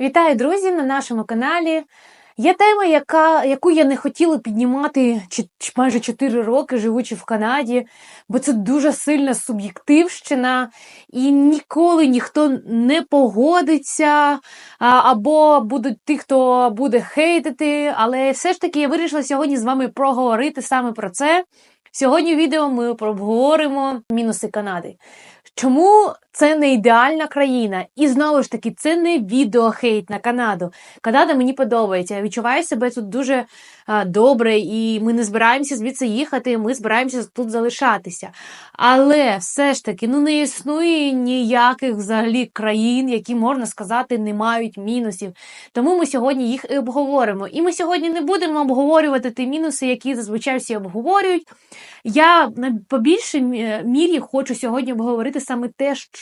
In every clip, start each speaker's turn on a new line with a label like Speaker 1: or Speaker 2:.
Speaker 1: Вітаю, друзі, на нашому каналі. Є тема, яка, яку я не хотіла піднімати майже 4 роки, живучи в Канаді, бо це дуже сильна суб'єктивщина, і ніколи ніхто не погодиться, або будуть ті, хто буде хейтити. Але все ж таки я вирішила сьогодні з вами проговорити саме про це. Сьогодні в відео ми обговоримо мінуси Канади. Чому це не ідеальна країна? І знову ж таки, це не відеохейт на Канаду. Канада мені подобається. Я відчуваю себе тут дуже а, добре, і ми не збираємося звідси їхати, ми збираємося тут залишатися. Але все ж таки, ну не існує ніяких взагалі країн, які можна сказати, не мають мінусів. Тому ми сьогодні їх і обговоримо. І ми сьогодні не будемо обговорювати ті мінуси, які зазвичай всі обговорюють. Я по більшій мірі хочу сьогодні обговорити саме те, що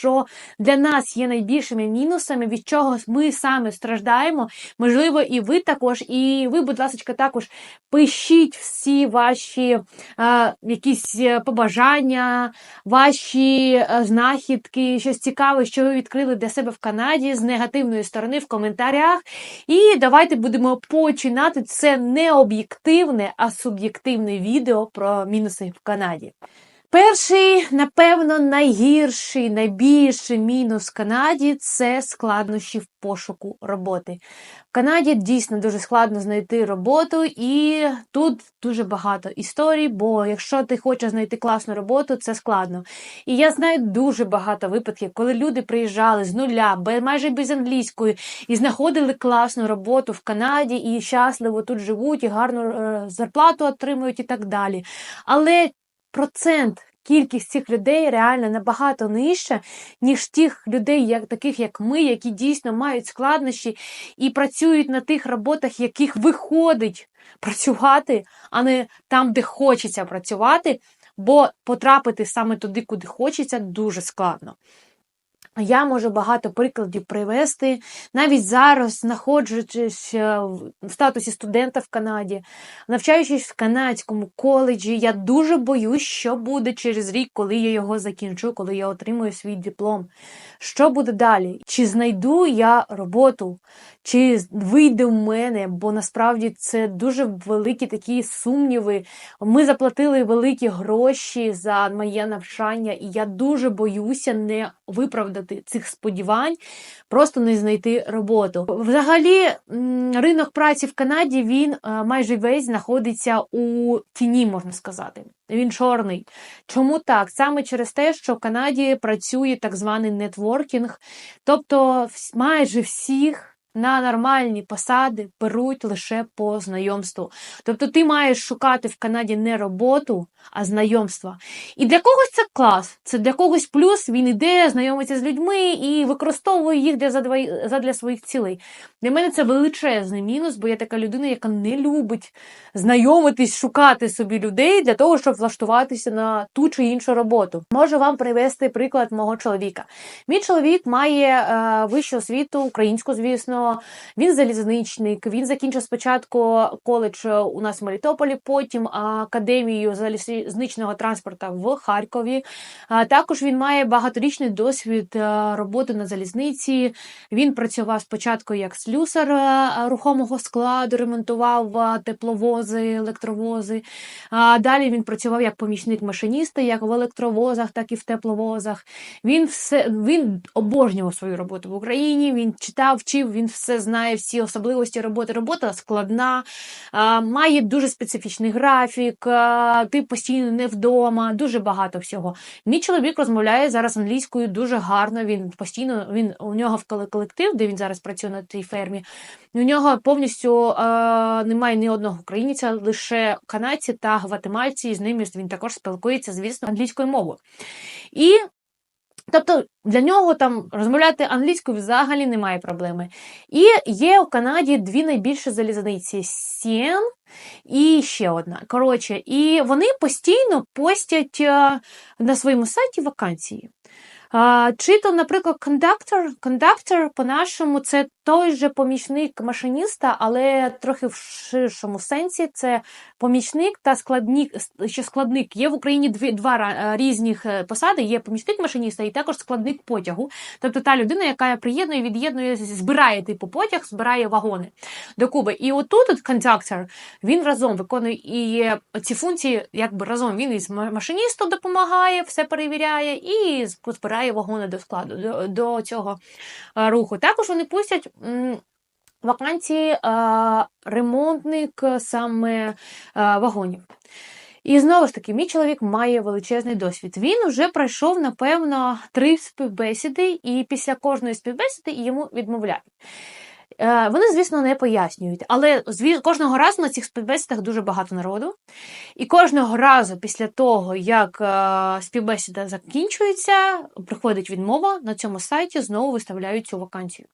Speaker 1: для нас є найбільшими мінусами, від чого ми саме страждаємо. Можливо, і ви також, і ви, будь ласка, також пишіть всі ваші а, якісь е, побажання, ваші е, знахідки, щось цікаве, що ви відкрили для себе в Канаді з негативної сторони в коментарях. І давайте будемо починати. Це не об'єктивне, а суб'єктивне відео про мінуси в Канаді. Перший, напевно, найгірший, найбільший мінус в Канаді це складнощі в пошуку роботи. В Канаді дійсно дуже складно знайти роботу, і тут дуже багато історій, бо якщо ти хочеш знайти класну роботу, це складно. І я знаю дуже багато випадків, коли люди приїжджали з нуля, майже без англійської, і знаходили класну роботу в Канаді, і щасливо тут живуть, і гарну е, зарплату отримують, і так далі. Але процент, кількість цих людей реально набагато нижча, ніж тих людей, як таких як ми, які дійсно мають складнощі і працюють на тих роботах, яких виходить працювати, а не там, де хочеться працювати, бо потрапити саме туди, куди хочеться, дуже складно. Я можу багато прикладів привести. Навіть зараз, знаходжуючись е, в статусі студента в Канаді, навчаючись в канадському коледжі, я дуже боюсь, що буде через рік, коли я його закінчу, коли я отримую свій диплом. Що буде далі? Чи знайду я роботу, чи вийде в мене, бо насправді це дуже великі такі сумніви. Ми заплатили великі гроші за моє навчання, і я дуже боюся не виправдати цих сподівань, просто не знайти роботу. Взагалі, ринок праці в Канаді він е, майже весь знаходиться у тіні, можна сказати. Він чорний. Чому так? Саме через те, що в Канаді працює так званий нетворкінг, тобто майже всіх на нормальні посади беруть лише по знайомству. Тобто ти маєш шукати в Канаді не роботу, а знайомства. І для когось це клас, це для когось плюс, він іде, знайомиться з людьми і використовує їх для задля своїх цілей. Для мене це величезний мінус, бо я така людина, яка не любить знайомитись, шукати собі людей для того, щоб влаштуватися на ту чи іншу роботу. Можу вам привести приклад мого чоловіка. Мій чоловік має е, вищу освіту, українську, звісно, він залізничник. Він закінчив спочатку коледж у нас в Мелітополі, потім академію залізничного транспорту в Харкові. Також він має багаторічний досвід е, роботи на залізниці. Він працював спочатку як слюсар е, рухомого складу, ремонтував е, тепловози, електровози. Далі він працював як помічник машиніста, як в електровозах, так і в тепловозах. Він все він обожнював свою роботу в Україні. Він читав, вчив, він все знає, всі особливості роботи. Робота складна, має дуже специфічний графік, ти постійно не вдома, дуже багато всього. Мій чоловік розмовляє зараз англійською дуже гарно. Він постійно він у нього в колектив, де він зараз працює на цій фермі. У нього повністю немає ні одного українця, лише канадці та гватемальці, і з ними він також спілкується, звісно, англійською мовою. І Тобто для нього там розмовляти англійською взагалі немає проблеми. І є в Канаді дві найбільші залізниці Сін і ще одна. Коротше, І вони постійно постять е, на своєму сайті вакансії. А, чи то, наприклад, кондактор. Кондактор, по-нашому, це той же помічник машиніста, але трохи в ширшому сенсі. Це помічник та складник, ще складник. Є в Україні дві, два ра- різних е, посади: є помічник машиніста і також складник потягу. Тобто та людина, яка приєднує, від'єднує, збирає типу потяг, збирає вагони до Куби. І отут от кондактор, він разом виконує і ці функції, якби разом він із машиністом допомагає, все перевіряє і з- збирає вагони до складу, до, до цього е, руху. Також вони пустять. Вакансії а, ремонтник е, саме а, вагонів. І знову ж таки, мій чоловік має величезний досвід. Він вже пройшов, напевно, три співбесіди, і після кожної співбесіди йому відмовляють. Е, Вони, звісно, не пояснюють, але кожного разу на цих співбесідах дуже багато народу. І кожного разу після того, як е, співбесіда закінчується, приходить відмова на цьому сайті, знову виставляють цю вакансію.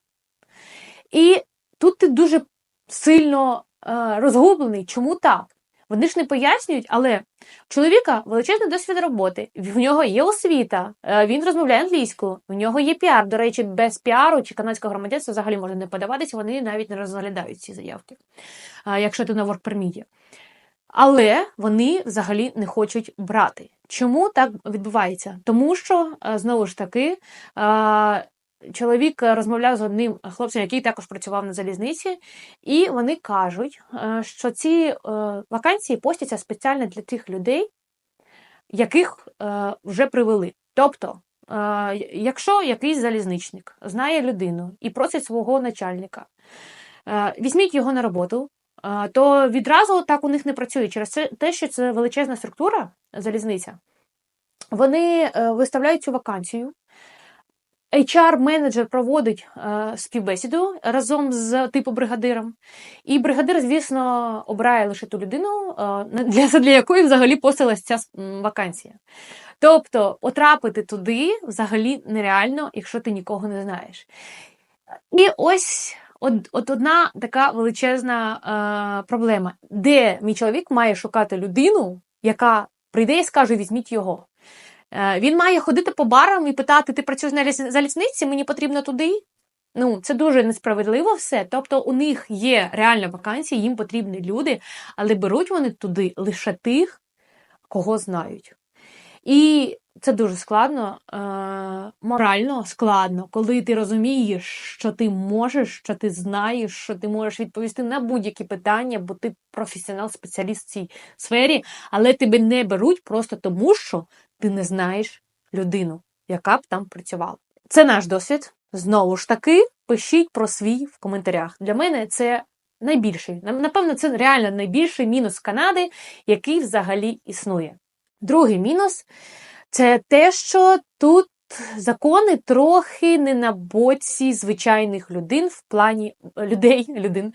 Speaker 1: І тут ти дуже сильно е, розгублений. Чому так? Вони ж не пояснюють, але у чоловіка величезний досвід роботи, в нього є освіта, е, він розмовляє англійською, в нього є піар. До речі, без піару чи канадського громадянства взагалі можна не подаватися, вони навіть не розглядають ці заявки, е, якщо ти на воркперміті. Але вони взагалі не хочуть брати. Чому так відбувається? Тому що, е, знову ж таки, чоловік е, розмовляв з одним хлопцем, який також працював на залізниці, і вони кажуть, е, що ці е, вакансії постяться спеціально для тих людей, яких вже привели. Тобто, якщо якийсь залізничник знає людину і просить свого начальника, візьміть його на роботу, то відразу так у них не працює через те, що це величезна структура залізниця. Вони виставляють цю вакансію. HR-менеджер проводить е, співбесіду разом з типу бригадиром. І бригадир, звісно, обирає лише ту людину, е, для, для якої взагалі посталась ця вакансія. Тобто, потрапити туди взагалі нереально, якщо ти нікого не знаєш. І ось от, от одна така величезна е, проблема, де мій чоловік має шукати людину, яка прийде і скаже: візьміть його. Е, Він має ходити по барам і питати: ти працюєш на залізниці, мені потрібно туди. Ну, це дуже несправедливо все. Тобто, у них є реальна вакансія, їм потрібні люди, але беруть вони туди лише тих, кого знають. І це дуже складно, е, морально складно, коли ти розумієш, що ти можеш, що ти знаєш, що ти можеш відповісти на будь-які питання, бо ти професіонал-спеціаліст в цій сфері, але тебе не беруть просто тому, що ти не знаєш людину, яка б там працювала. Це наш досвід. Знову ж таки, пишіть про свій в коментарях. Для мене це найбільший, напевно, це реально найбільший мінус Канади, який взагалі існує. Другий мінус це те, що тут закони трохи не на боці звичайних людей в плані людей, людин,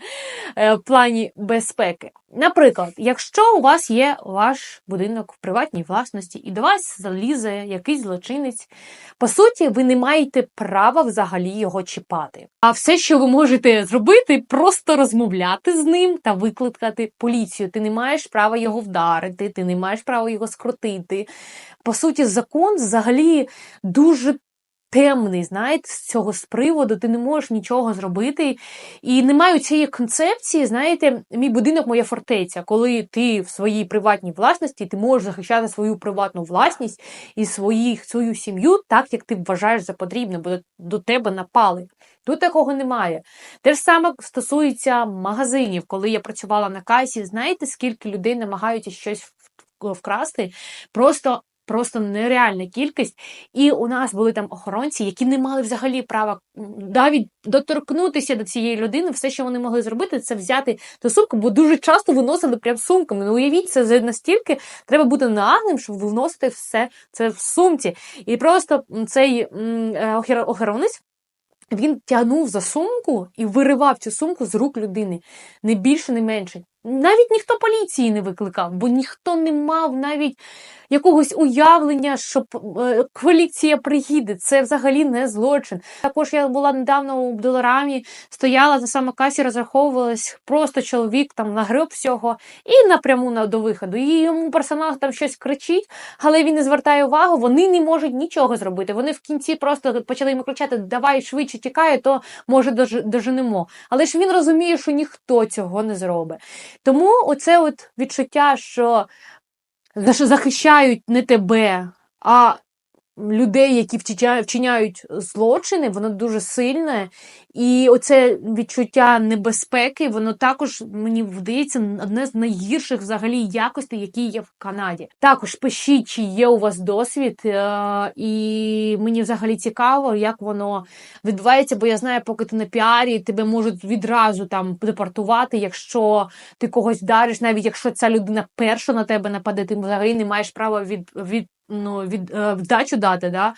Speaker 1: е, в плані безпеки. Наприклад, якщо у вас є ваш будинок в приватній власності і до вас залізе якийсь злочинець, по суті, ви не маєте права взагалі його чіпати. А все, що ви можете зробити, просто розмовляти з ним та викликати поліцію. Ти не маєш права його вдарити, ти не маєш права його скрутити. По суті, закон взагалі дуже темний, знаєте, з цього з приводу, ти не можеш нічого зробити. І немає цієї концепції, знаєте, мій будинок, моя фортеця, коли ти в своїй приватній власності, ти можеш захищати свою приватну власність і своїх, свою сім'ю так, як ти вважаєш за потрібне, бо до тебе напали. Тут такого немає. Те ж саме стосується магазинів. Коли я працювала на касі, знаєте, скільки людей намагаються щось вкрасти? Просто. Просто нереальна кількість, і у нас були там охоронці, які не мали взагалі права навіть доторкнутися до цієї людини. Все, що вони могли зробити, це взяти ту сумку, бо дуже часто виносили прям сумками. Ну уявіть, це настільки треба бути наглим, щоб виносити все це в сумці. І просто цей е, охоронець. Він тягнув за сумку і виривав цю сумку з рук людини. Не більше, не менше. Навіть ніхто поліції не викликав, бо ніхто не мав навіть якогось уявлення, що е, коаліція приїде. Це взагалі не злочин. Також я була недавно у Доларамі, стояла на самокасі, розраховувалась, просто чоловік там нагреб всього і напряму на до виходу. І йому персонал там щось кричить, але він не звертає увагу, вони не можуть нічого зробити. Вони в кінці просто почали йому кричати: Давай швидше тікає, то може дож- доженемо. Але ж він розуміє, що ніхто цього не зробить. Тому оце от відчуття, що захищають не тебе, а людей, які вчиняють, злочини, воно дуже сильне. І оце відчуття небезпеки, воно також мені вдається одне з найгірших взагалі якостей, які є в Канаді. Також пишіть, чи є у вас досвід, е, і мені взагалі цікаво, як воно відбувається, бо я знаю, поки ти на піарі, тебе можуть відразу там депортувати, якщо ти когось дариш, навіть якщо ця людина перша на тебе нападе, ти взагалі не маєш права від, від, ну, від е, вдачу дати. Да?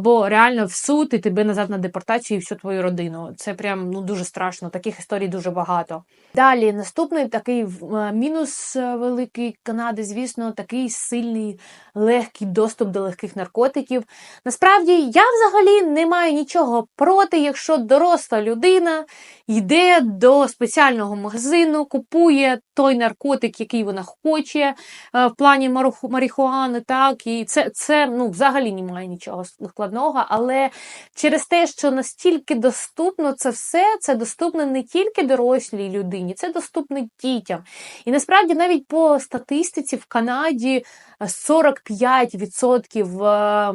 Speaker 1: Бо реально в суд і тебе назад на депортацію і всю твою родину. Це прям ну дуже страшно. Таких історій дуже багато. Далі наступний такий е, мінус е, великий Канади, звісно, такий сильний легкий доступ до легких наркотиків. Насправді я взагалі не маю нічого проти, якщо доросла людина йде до спеціального магазину, купує той наркотик, який вона хоче е, в плані мариху- марихуани, так і це, це ну взагалі немає нічого складного, але через те, що настільки доступно це все, це доступно не тільки дорослій людині, це доступно дітям. І насправді навіть по статистиці в Канаді е, 45% е,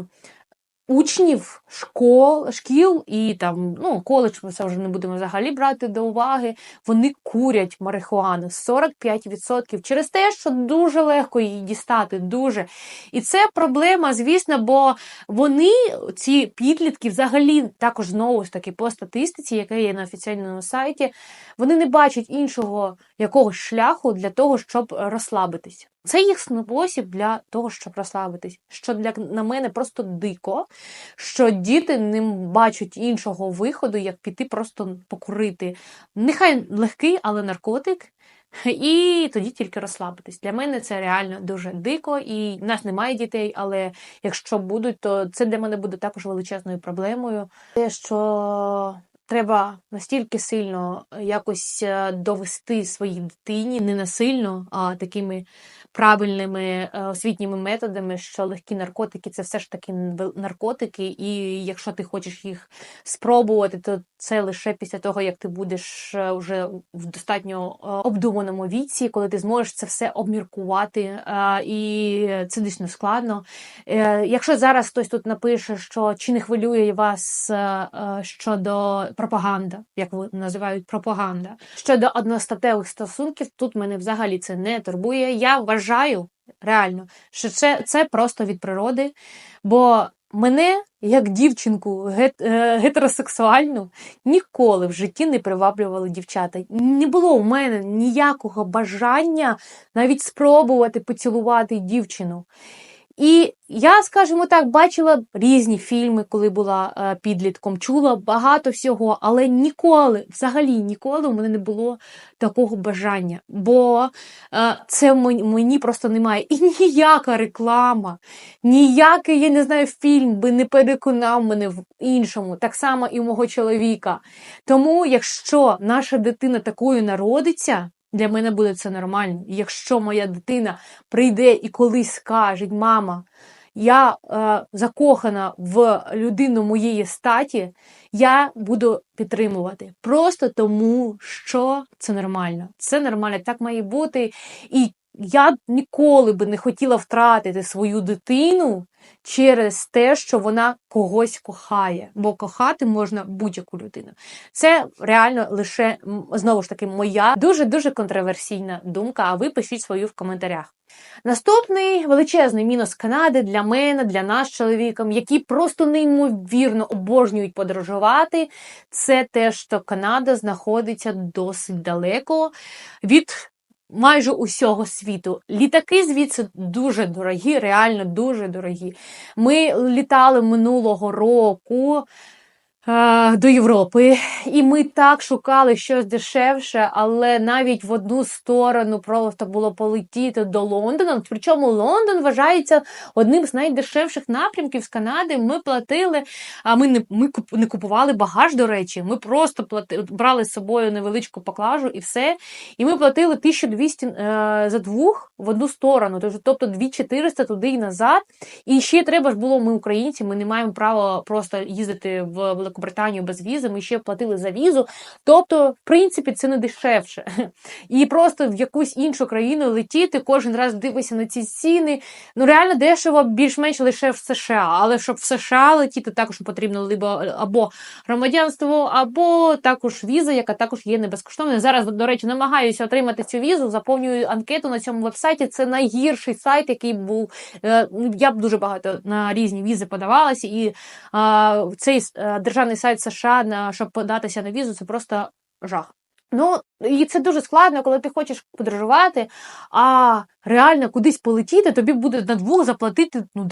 Speaker 1: учнів школ, шкіл і там, ну, коледж, ми це вже не будемо взагалі брати до уваги, вони курять марихуану 45% через те, що дуже легко її дістати, дуже. І це проблема, звісно, бо вони, ці підлітки, взагалі, також знову ж таки по статистиці, яка є на офіційному сайті, вони не бачать іншого якогось шляху для того, щоб розслабитись. Це їх спосіб для того, щоб розслабитись. Що для на мене просто дико, що діти не бачать іншого виходу, як піти просто покурити. Нехай легкий, але наркотик. І тоді тільки розслабитись. Для мене це реально дуже дико, і в нас немає дітей, але якщо будуть, то це для мене буде також величезною проблемою. Те, що треба настільки сильно якось е, довести своїй дитині, не насильно, а такими правильними е, освітніми методами, що легкі наркотики це все ж таки наркотики, і якщо ти хочеш їх спробувати, то це лише після того, як ти будеш е, вже в достатньо е, обдуманому віці, коли ти зможеш це все обміркувати, е, і це дійсно складно. Е, Якщо зараз хтось тут напише, що чи не хвилює вас е, е, щодо пропаганда, як ви називають пропаганда, щодо одностатевих стосунків, тут мене взагалі це не турбує. Я вважаю реально, що це, це просто від природи, бо мене, як дівчинку гет, е, гетеросексуальну, ніколи в житті не приваблювали дівчата. Не було у мене ніякого бажання навіть спробувати поцілувати дівчину. І я, скажімо так, бачила різні фільми, коли була е, підлітком, чула багато всього, але ніколи, взагалі ніколи у мене не було такого бажання, бо е, це мені, просто немає. І ніяка реклама, ніякий, я не знаю, фільм би не переконав мене в іншому, так само і у мого чоловіка. Тому, якщо наша дитина такою народиться, для мене буде це нормально. Якщо моя дитина прийде і колись скаже, мама, я е, закохана в людину моєї статі, я буду підтримувати. Просто тому, що це нормально. Це нормально, так має бути. І я ніколи би не хотіла втратити свою дитину через те, що вона когось кохає, бо кохати можна будь-яку людину. Це реально лише знову ж таки моя дуже дуже контроверсійна думка. А ви пишіть свою в коментарях. Наступний величезний мінус Канади для мене, для нас чоловіком, які просто неймовірно обожнюють подорожувати. Це те, що Канада знаходиться досить далеко від майже усього світу. Літаки звідси дуже дорогі, реально дуже дорогі. Ми літали минулого року. До Європи. І ми так шукали щось дешевше, але навіть в одну сторону просто було полетіти до Лондона. Причому Лондон вважається одним з найдешевших напрямків з Канади. Ми платили, а ми не ми не купували багаж, до речі. Ми просто плати, брали з собою невеличку поклажу і все. І ми платили 1200 е, за двох в одну сторону, тобто 2400 туди і назад. І ще треба ж було, ми українці, ми не маємо права просто їздити в Великобританію без візи. Ми ще платили за візу. Тобто, в принципі, це не дешевше. І просто в якусь іншу країну летіти, кожен раз дивишся на ці ціни. Ну реально дешево, більш-менш лише в США. Але щоб в США летіти, також потрібно либо або громадянство, або також віза, яка також є не безкоштовною. Зараз, до речі, намагаюся отримати цю візу, заповнюю анкету на цьому вебсайті. Це найгірший сайт, який був. е, Я б дуже багато на різні візи подавалася, і цей е, державний сайт США, на щоб податися на візу, це просто жах. Ну, і це дуже складно, коли ти хочеш подорожувати, а реально кудись полетіти, тобі буде на двох заплатити ну,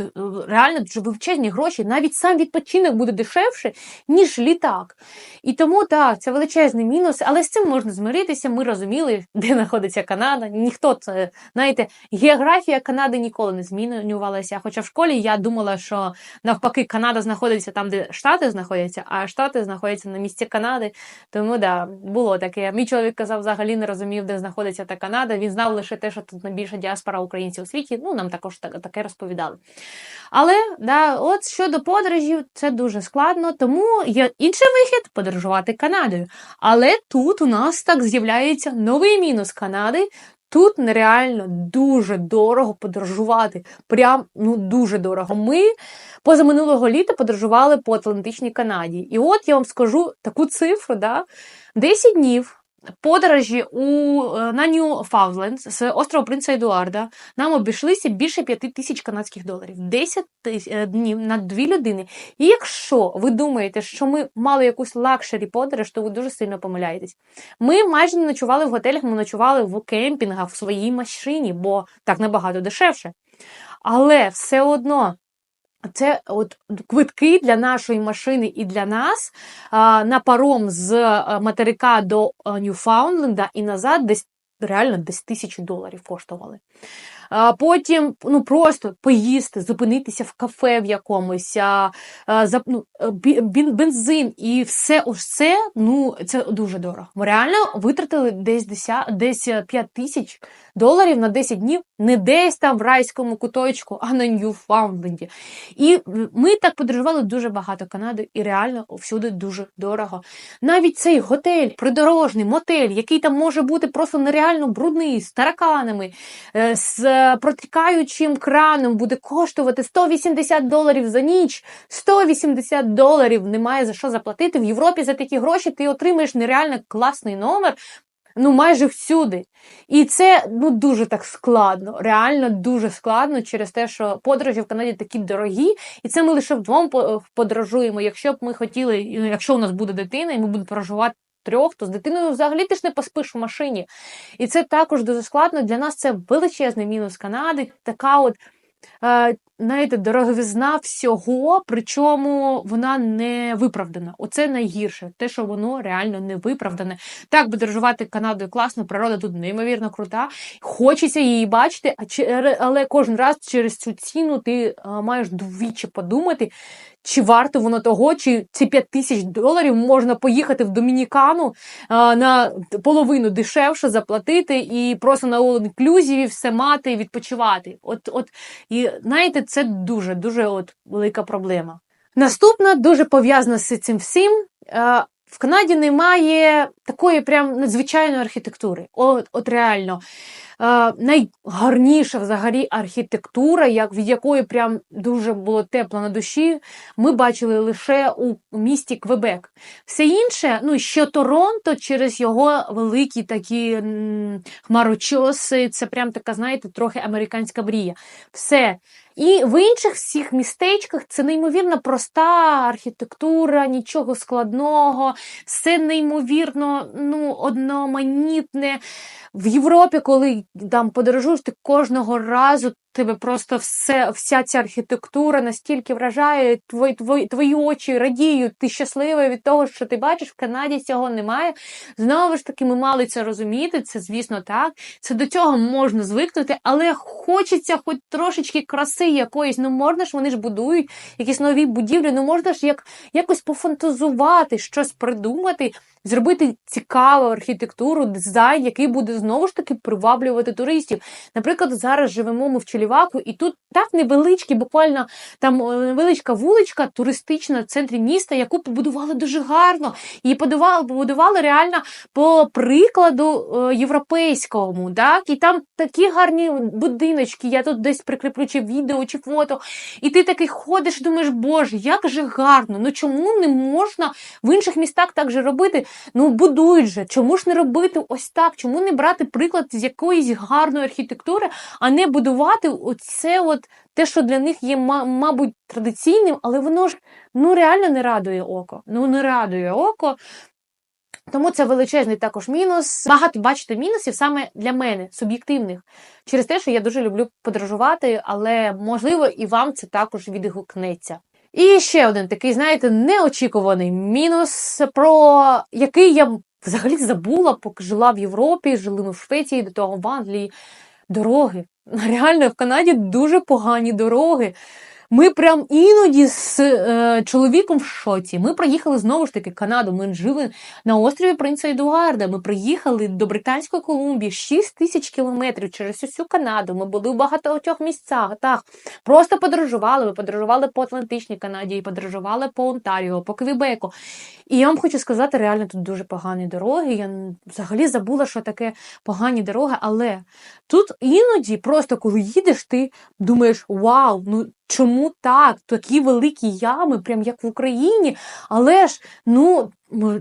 Speaker 1: реально дуже величезні гроші. Навіть сам відпочинок буде дешевше, ніж літак. І тому так, це величезний мінус, але з цим можна змиритися. Ми розуміли, де знаходиться Канада. Ніхто це, знаєте, географія Канади ніколи не змінювалася. Хоча в школі я думала, що навпаки Канада знаходиться там, де Штати знаходяться, а Штати знаходяться на місці Канади. Тому да, було таке. Мій чоловік казав, взагалі не розумів, де знаходиться та Канада. Він знав лише те, що тут найбільша діаспора українців у світі. Ну, нам також таке розповідали. Але да, от щодо подорожів, це дуже складно, тому є інший вихід подорожувати Канадою. Але тут у нас так з'являється новий мінус Канади. Тут нереально дуже дорого подорожувати. Прям ну дуже дорого. Ми позаминулого літа подорожували по Атлантичній Канаді. І от я вам скажу таку цифру: да? 10 днів. Подорожі у е, на Ньюфаундленд з острова Принца Едуарда нам обійшлися більше 5 тисяч канадських доларів. 10 тис- е, днів на дві людини. І якщо ви думаєте, що ми мали якусь лакшері подорож, то ви дуже сильно помиляєтесь. Ми майже не ночували в готелях, ми ночували в кемпінгах в своїй машині, бо так набагато дешевше. Але все одно. Це от квитки для нашої машини і для нас а, на паром з материка до а, Ньюфаундленда і назад десь реально десь тисячу доларів коштували. Потім ну просто поїсти, зупинитися в кафе в якомусь, а, за, ну, бензин і все ось це, ну це дуже дорого. Ми реально витратили десь 10, десь 5 тисяч доларів на 10 днів, не десь там в райському куточку, а на Ньюфаундленді. І ми так подорожували дуже багато Канади, і реально всюди дуже дорого. Навіть цей готель, придорожний мотель, який там може бути просто нереально брудний, з тараканами, е, з протікаючим краном, буде коштувати 180 доларів за ніч. 180 доларів немає за що заплатити. В Європі за такі гроші ти отримаєш нереально класний номер. Ну, майже всюди. І це ну дуже так складно, реально дуже складно через те, що подорожі в Канаді такі дорогі, і це ми лише вдвом подорожуємо. Якщо б ми хотіли, ну, якщо у нас буде дитина, і ми будемо подорожувати трьох, то з дитиною взагалі ти ж не поспиш в машині. І це також дуже складно. Для нас це величезний мінус Канади. Така от. Знаєте, дороговизна всього, причому вона не виправдана. Оце найгірше, те, що воно реально не виправдане. Так, подорожувати Канадою класно, природа тут неймовірно крута. Хочеться її бачити, але кожен раз через цю ціну ти маєш двічі подумати, чи варто воно того, чи ці 5 тисяч доларів можна поїхати в Домінікану на половину дешевше заплатити і просто на all-inclusive все мати і відпочивати. От, от, і знаєте, це дуже дуже от велика проблема. Наступна дуже пов'язана з цим всім. Е, В Канаді немає такої прям надзвичайної архітектури. От, от реально. Е, найгарніша взагалі архітектура, як, від якої прям дуже було тепло на душі, ми бачили лише у місті Квебек. Все інше, ну ще Торонто через його великі такі м, хмарочоси, це прям така, знаєте, трохи американська мрія. Все. І в інших всіх містечках це неймовірно проста архітектура, нічого складного, все неймовірно ну, одноманітне. В Європі, коли там подорожуєш, ти кожного разу тебе просто все, вся ця архітектура настільки вражає, твої, твої, твої очі радіють, ти щаслива від того, що ти бачиш, в Канаді цього немає. Знову ж таки, ми мали це розуміти, це, звісно, так. Це до цього можна звикнути, але хочеться хоч трошечки краси якоїсь. Ну можна ж, вони ж будують якісь нові будівлі, ну можна ж як, якось пофантазувати, щось придумати. Зробити цікаву архітектуру, дизайн, який буде знову ж таки приваблювати туристів. Наприклад, зараз живемо ми в Челіваку, і тут так невеличкі, буквально там е, невеличка вуличка туристична в центрі міста, яку побудували дуже гарно. Її побудували, побудували реально по прикладу е, європейському. Так? І там такі гарні будиночки. Я тут десь прикріплю чи відео, чи фото. І ти такий ходиш, думаєш, боже, як же гарно! Ну чому не можна в інших містах так же робити? Ну будують же, чому ж не робити ось так? Чому не брати приклад з якоїсь гарної архітектури, а не будувати оце, от те, що для них є, мабуть, традиційним, але воно ж ну реально не радує око. Ну не радує око. Тому це величезний також мінус. Багато бачите мінусів саме для мене, суб'єктивних, через те, що я дуже люблю подорожувати, але можливо і вам це також відгукнеться. І ще один такий, знаєте, неочікуваний мінус, про який я взагалі забула, поки жила в Європі, жили ми в Швеції, до того в Англії. Дороги. Реально, в Канаді дуже погані дороги. Ми прям іноді з е, чоловіком в шоці. Ми приїхали знову ж таки Канаду. Ми жили на острові Принца Едуарда. Ми приїхали до Британської Колумбії 6 тисяч кілометрів через усю Канаду. Ми були в багатьох місцях. Так, просто подорожували. Ми подорожували по Атлантичній Канаді, і подорожували по Онтаріо, по Квебеку. І я вам хочу сказати, реально тут дуже погані дороги. Я взагалі забула, що таке погані дороги, але тут іноді, просто коли їдеш, ти думаєш, вау, ну чому так? Такі великі ями, прям як в Україні, але ж, ну,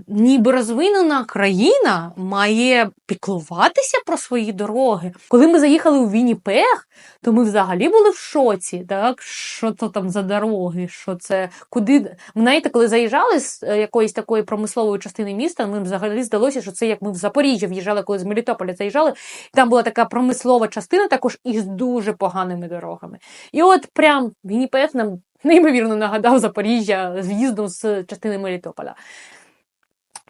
Speaker 1: ніби розвинена країна має піклуватися про свої дороги. Коли ми заїхали у Вінніпег, то ми взагалі були в шоці, так? Що то там за дороги? Що це куди? Знаєте, коли заїжджали з е, якоїсь такої промислової частини міста, нам взагалі здалося, що це як ми в Запоріжжя в'їжджали, коли з Мелітополя заїжджали. Там була така промислова частина, також із дуже поганими дорогами. І от прям Вінніпег нам неймовірно нагадав Запоріжжя з в'їздом з частини Мелітополя.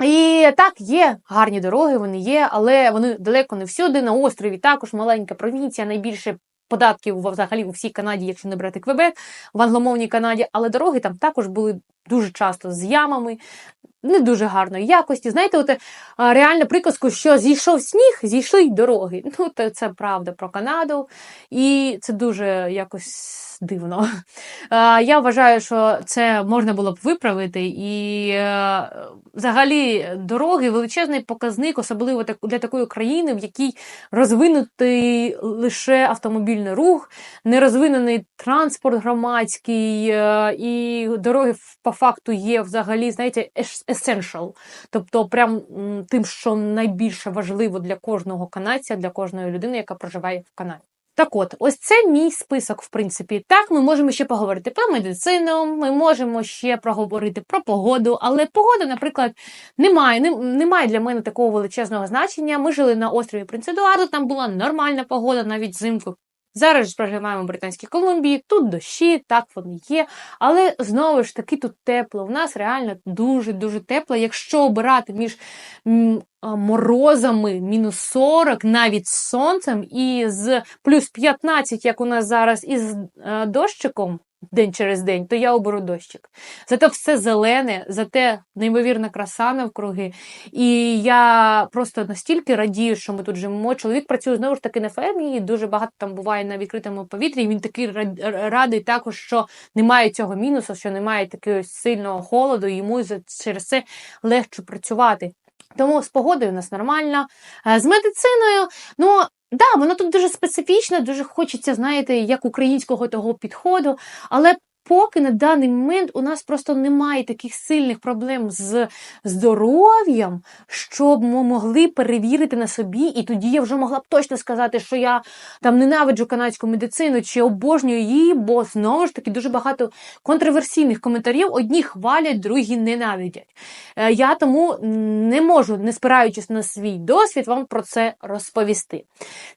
Speaker 1: І так, є гарні дороги, вони є, але вони далеко не всюди. На острові також маленька провінція, найбільше податків взагалі у всій Канаді, якщо не брати Квебек, в англомовній Канаді, але дороги там також були дуже часто з ямами, не дуже гарної якості. Знаєте, от реальна приказку, що зійшов сніг, зійшли й дороги. Ну, то це правда про Канаду, і це дуже якось дивно. Я вважаю, що це можна було б виправити, і е, взагалі дороги величезний показник, особливо для такої країни, в якій розвинутий лише автомобільний рух, не розвинений транспорт громадський, е, і дороги по факту є взагалі, знаєте, essential. Тобто, прям тим, що найбільше важливо для кожного канадця, для кожної людини, яка проживає в Канаді. Так от, ось це мій список, в принципі. Так, ми можемо ще поговорити про медицину, ми можемо ще проговорити про погоду, але погода, наприклад, немає не, немає для мене такого величезного значення. Ми жили на острові Принцедуарду, там була нормальна погода, навіть взимку. Зараз ж проживаємо в Британській Колумбії, тут дощі, так вони є. Але знову ж таки тут тепло. У нас реально дуже-дуже тепло. Якщо обирати між морозами мінус 40, навіть з сонцем, і з плюс 15, як у нас зараз, із е, дощиком, день через день, то я оберу дощик. Зате все зелене, зате неймовірна краса навкруги. І я просто настільки радію, що ми тут живемо. Чоловік працює знову ж таки на фермі, і дуже багато там буває на відкритому повітрі. і Він такий радий також, що немає цього мінусу, що немає такого сильного холоду, і йому через це легше працювати. Тому з погодою у нас нормально. Е, з медициною, ну Да, воно тут дуже специфічне, дуже хочеться, знаєте, як українського того підходу, але поки на даний момент у нас просто немає таких сильних проблем з здоров'ям, щоб ми могли перевірити на собі, і тоді я вже могла б точно сказати, що я там ненавиджу канадську медицину чи обожнюю її, бо знову ж таки дуже багато контроверсійних коментарів. Одні хвалять, другі ненавидять. Е, я тому не можу, не спираючись на свій досвід, вам про це розповісти.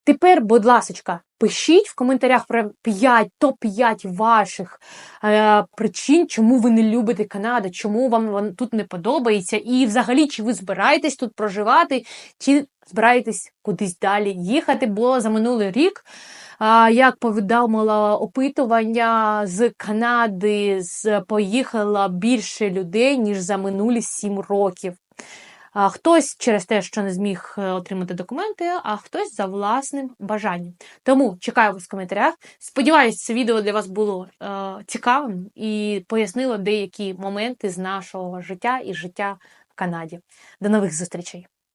Speaker 1: Тепер, будь ласка, Пишіть в коментарях про 5, топ-5 ваших е, причин, чому ви не любите Канаду, чому вам вон- тут не подобається, і взагалі, чи ви збираєтесь тут проживати, чи збираєтесь кудись далі їхати, бо за минулий рік, як повідомило опитування, з Канади з, поїхало більше людей, ніж за минулі 7 років. Хтось через те, що не зміг е, отримати документи, а хтось за власним бажанням. Тому чекаю вас в коментарях. Сподіваюсь, це відео для вас було е, цікавим і пояснило деякі моменти з нашого життя і життя в Канаді. До нових зустрічей!